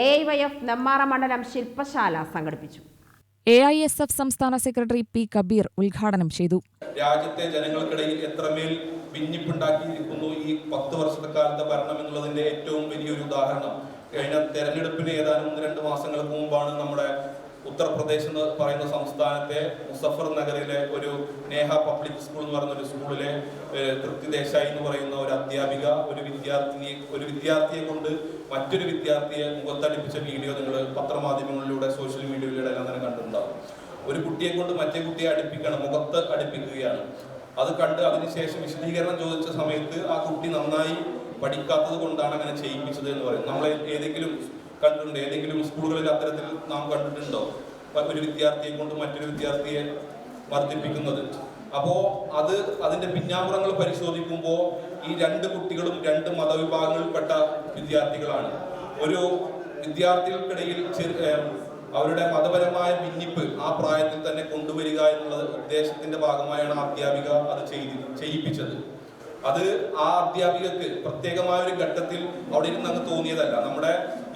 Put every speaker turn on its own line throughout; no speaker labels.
A I Y F Nemmara മണ്ഡലം ശില്പശാല സംഘടിപ്പിച്ചു.
എ ഐ എസ് എഫ് സംസ്ഥാന സെക്രട്ടറി പി കബീർ ഉദ്ഘാടനം ചെയ്തു.
രാജ്യത്തെ ജനങ്ങൾക്കിടയിൽ എത്രമേൽ ഭിന്നിപ്പുണ്ടാക്കിയിരിക്കുന്നു ഈ പത്ത് വർഷത്തെ കാലത്തെ ഭരണം എന്നുള്ളതിന്റെ ഏറ്റവും വലിയൊരു ഉദാഹരണം. കഴിഞ്ഞ തെരഞ്ഞെടുപ്പിന് ഏതാനും ഒന്ന് രണ്ട് മാസങ്ങൾക്ക് മുമ്പാണ് നമ്മുടെ ഉത്തർപ്രദേശ് എന്ന് പറയുന്ന സംസ്ഥാനത്തെ മുസഫർ നഗറിലെ ഒരു നേഹ പബ്ലിക് സ്കൂൾ എന്ന് പറയുന്ന ഒരു സ്കൂളിലെ തൃപ്തി ദേശായി എന്ന് പറയുന്ന ഒരു അധ്യാപിക ഒരു വിദ്യാർത്ഥിയെ ഒരു വിദ്യാർത്ഥിയെ കൊണ്ട് മറ്റൊരു വിദ്യാർത്ഥിയെ മുഖത്തടിപ്പിച്ച വീഡിയോ നിങ്ങൾ പത്രമാധ്യമങ്ങളിലൂടെ സോഷ്യൽ മീഡിയയിലൂടെ എല്ലാം തന്നെ കണ്ടിട്ടുണ്ടാവും. ഒരു കുട്ടിയെ കൊണ്ട് മറ്റേ കുട്ടിയെ അടുപ്പിക്കുകയാണ് മുഖത്ത് അടുപ്പിക്കുകയാണ്. അത് കണ്ട് അതിനുശേഷം വിശദീകരണം ചോദിച്ച സമയത്ത് ആ കുട്ടി നന്നായി പഠിക്കാത്തത് കൊണ്ടാണ് അങ്ങനെ ചെയ്യിപ്പിച്ചത് എന്ന് പറയും. നമ്മൾ ഏതെങ്കിലും കണ്ടിട്ടുണ്ട് ഏതെങ്കിലും സ്കൂളുകളിൽ അത്തരത്തിൽ നാം കണ്ടിട്ടുണ്ടോ? ഒരു വിദ്യാർത്ഥിയെ കൊണ്ട് മറ്റൊരു വിദ്യാർത്ഥിയെ വർദ്ധിപ്പിക്കുന്നത്. അപ്പോ അത് അതിന്റെ പിന്നാമ്പുറങ്ങൾ പരിശോധിക്കുമ്പോൾ ഈ രണ്ട് കുട്ടികളും രണ്ട് മതവിഭാഗങ്ങളിൽപ്പെട്ട വിദ്യാർത്ഥികളാണ്. ഒരു വിദ്യാർത്ഥികൾക്കിടയിൽ അവരുടെ മതപരമായ ഭിന്നിപ്പ് ആ പ്രായത്തിൽ തന്നെ കൊണ്ടുവരിക എന്നുള്ളത് ഉദ്ദേശത്തിന്റെ ഭാഗമായാണ് അധ്യാപിക അത് ചെയ്തി ചെയ്യിപ്പിച്ചത്. അത് ആ അധ്യാപികക്ക് പ്രത്യേകമായ ഒരു ഘട്ടത്തിൽ അവിടെ ഇരുന്ന് അങ്ങ് തോന്നിയതല്ല. നമ്മുടെ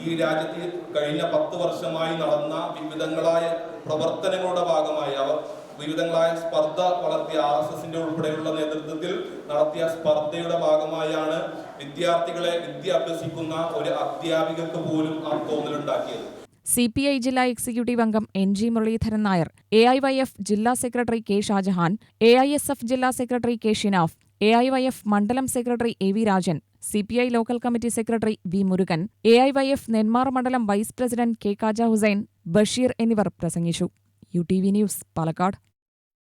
ഈ രാജ്യത്തിൽ കഴിഞ്ഞ പത്ത് വർഷമായി നടന്ന വിവിധങ്ങളായ പ്രവർത്തനങ്ങളുടെ ഭാഗമായി അവർ വിവിധങ്ങളായ സ്പർദ്ധ വളർത്തിയ ആർ എസ് എസിന്റെ ഉൾപ്പെടെയുള്ള നേതൃത്വത്തിൽ നടത്തിയ സ്പർദ്ധയുടെ ഭാഗമായാണ് വിദ്യാർത്ഥികളെ വിദ്യ അഭ്യസിക്കുന്ന ഒരു അധ്യാപികക്ക് പോലും ആ തോന്നലുണ്ടാക്കിയത്.
സി പി ഐ ജില്ലാ എക്സിക്യൂട്ടീവ് അംഗം N G Muraleedharan Nair A I Y F ജില്ലാ secretary K Shajahan A I S F ജില്ലാ secretary K Shinaf A I Y F മണ്ഡലം secretary A V Rajan C P I local committee secretary V Murugan A I Y F Nenmara മണ്ഡലം vice president K Kaja Hussain Basheer എന്നിവർ പ്രസംഗിച്ചു. U T V news Palakkad.